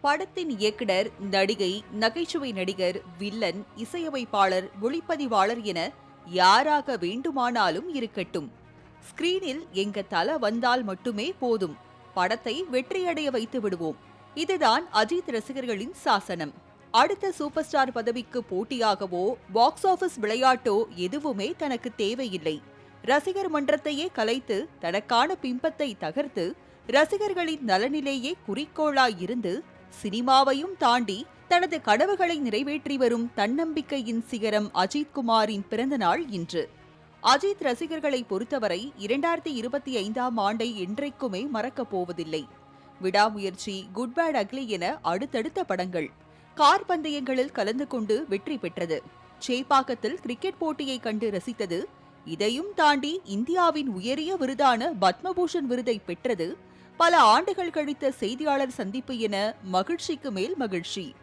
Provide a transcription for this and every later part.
படத்தின் இயக்குனர் நடிகை நகைச்சுவை நடிகர் வில்லன் இசையமைப்பாளர் ஒளிப்பதிவாளர் என யாராக வேண்டுமானாலும் இருக்கட்டும். ஸ்கிரீனில் எங்க தல வந்தால் மட்டுமே போதும். படத்தை வெற்றியடைய வைத்து விடுவோம். இதுதான் அஜித் ரசிகர்களின் சாசனம். அடுத்த சூப்பர் ஸ்டார் பதவிக்கு போட்டியாகவோ பாக்ஸ் ஆபீஸ் விளையாட்டோ எதுவுமே தனக்கு தேவையில்லை. ரசிகர் மன்றத்தையே கலைத்து தனக்கான பிம்பத்தை தகர்த்து ரசிகர்களின் நலனிலேயே குறிக்கோளாய் இருந்து சினிமாவையும் தாண்டி தனது கனவுகளை நிறைவேற்றி வரும் தன்னம்பிக்கையின் சிகரம் அஜித் குமாரின் பிறந்தநாள் இன்று. அஜித் ரசிகர்களை பொறுத்தவரை இரண்டாயிரத்தி இருபத்தி ஐந்தாம் ஆண்டை என்றைக்குமே மறக்கப் போவதில்லை. விடாமுயற்சி குட் பேட் அக்லி என அடுத்தடுத்த படங்கள் கார் பந்தயங்களில் கலந்து கொண்டு வெற்றி பெற்றது. சேப்பாக்கத்தில் கிரிக்கெட் போட்டியை கண்டு ரசித்தது. இதையும் தாண்டி இந்தியாவின் உயரிய விருதான பத்மபூஷன் விருதை பெற்றது பல ஆண்டுகள் கழித்த செய்தியாளர் சந்திப்பு என மகிழ்ச்சிக்கு மேல் மகிழ்ச்சி.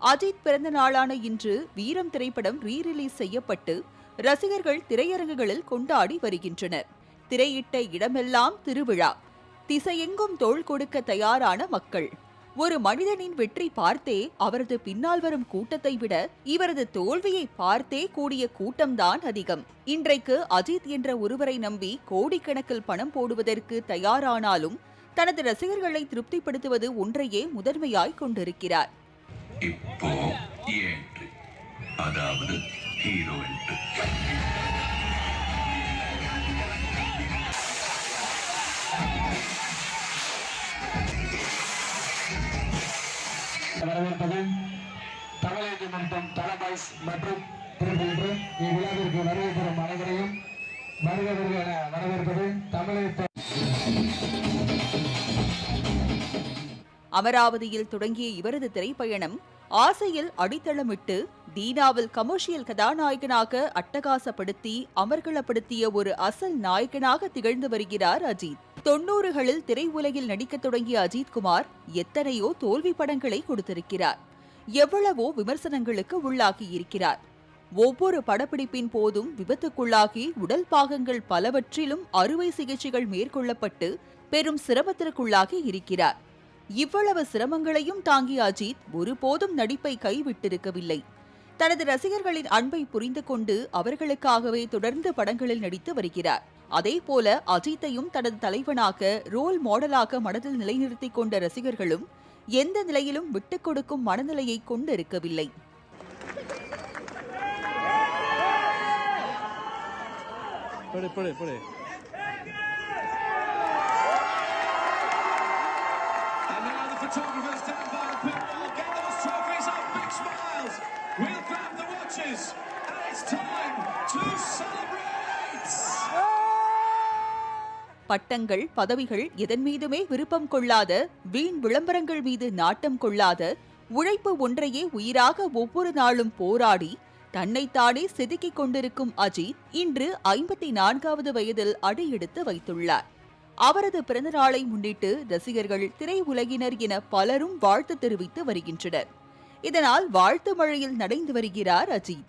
அஜித் பிறந்த நாளான இன்று வீரம் திரைப்படம் ரீ ரிலீஸ் செய்யப்பட்டு ரசிகர்கள் திரையரங்குகளில் கொண்டாடி வருகின்றனர். திரையிட்ட இடமெல்லாம் திருவிழா. திசையெங்கும் தோள் கொடுக்க தயாரான மக்கள். ஒரு மனிதனின் வெற்றி பார்த்தே அவரது பின்னால் வரும் கூட்டத்தை விட இவரது தோல்வியை பார்த்தே கூடிய கூட்டம்தான் அதிகம். இன்றைக்கு அஜித் என்ற ஒருவரை நம்பி கோடிக்கணக்கில் பணம் போடுவதற்கு தயாரானாலும் தனது ரசிகர்களை திருப்திப்படுத்துவது ஒன்றையே முதன்மையாய் கொண்டிருக்கிறார். இப்போ ஏன்று அதாவது ஹீரோ வரவேற்பது தமிழக மருத்துவம் தலபாய்ஸ் மற்றும் திருப்பூர் இவ்விழாவிற்கு வருகை தரும் அனைவரையும் வருக வருக என வரவேற்பது தமிழக அமராவதியில் தொடங்கிய இவரது திரைப்பயணம் ஆசையில் அடித்தளமிட்டு தீனாவில் கமர்ஷியல் கதாநாயகனாக அட்டகாசப்படுத்தி அமர்களப்படுத்திய ஒரு அசல் நாயகனாக திகழ்ந்து வருகிறார் அஜித். தொன்னூறுகளில் திரையுலகில் நடிக்கத் தொடங்கிய அஜித்குமார் எத்தனையோ தோல்வி படங்களை கொடுத்திருக்கிறார். எவ்வளவோ விமர்சனங்களுக்கு உள்ளாகி இருக்கிறார். ஒவ்வொரு படப்பிடிப்பின் போதும் விபத்துக்குள்ளாகி உடல் பாகங்கள் பலவற்றிலும் அறுவை சிகிச்சைகள் மேற்கொள்ளப்பட்டு பெரும் சிரமத்திற்குள்ளாகி இருக்கிறார். இவ்வளவு சிரமங்களையும் தாங்கிய அஜித் ஒருபோதும் நடிப்பை கைவிட்டிருக்கவில்லை. தனது ரசிகர்களின் அன்பை புரிந்து கொண்டு அவர்களுக்காகவே தொடர்ந்து படங்களில் நடித்து வருகிறார். அதே போல அஜித்தையும் தனது தலைவனாக ரோல் மாடலாக மனதில் நிலைநிறுத்திக் கொண்ட ரசிகர்களும் எந்த நிலையிலும் விட்டுக் கொடுக்கும் மனநிலையை கொண்டிருக்கவில்லை. படு படு படு And now the photographers down by the pit wall, get those trophies up, big smiles. We'll grab the watches, and it's time to celebrate! பட்டங்கள் பதவிகள் எதன் மீதுமே விருப்பம் கொள்ளாத வீண் விளம்பரங்கள் மீது நாட்டம் கொள்ளாத உழைப்பு ஒன்றையே உயிராக ஒவ்வொரு நாளும் போராடி தன்னைத்தானே செதுக்கிக் கொண்டிருக்கும் அஜித் இன்று ஐம்பத்தி நான்காவது வயதில் அடியெடுத்து வைத்துள்ளார் அவரது பிறந்த நாளை முன்னிட்டு ரசிகர்கள் திரையுலகினர் என பலரும் வாழ்த்து தெரிவித்து வருகின்றனர். இதனால் வாழ்த்து மழையில் நடைந்து வருகிறார் அஜித்.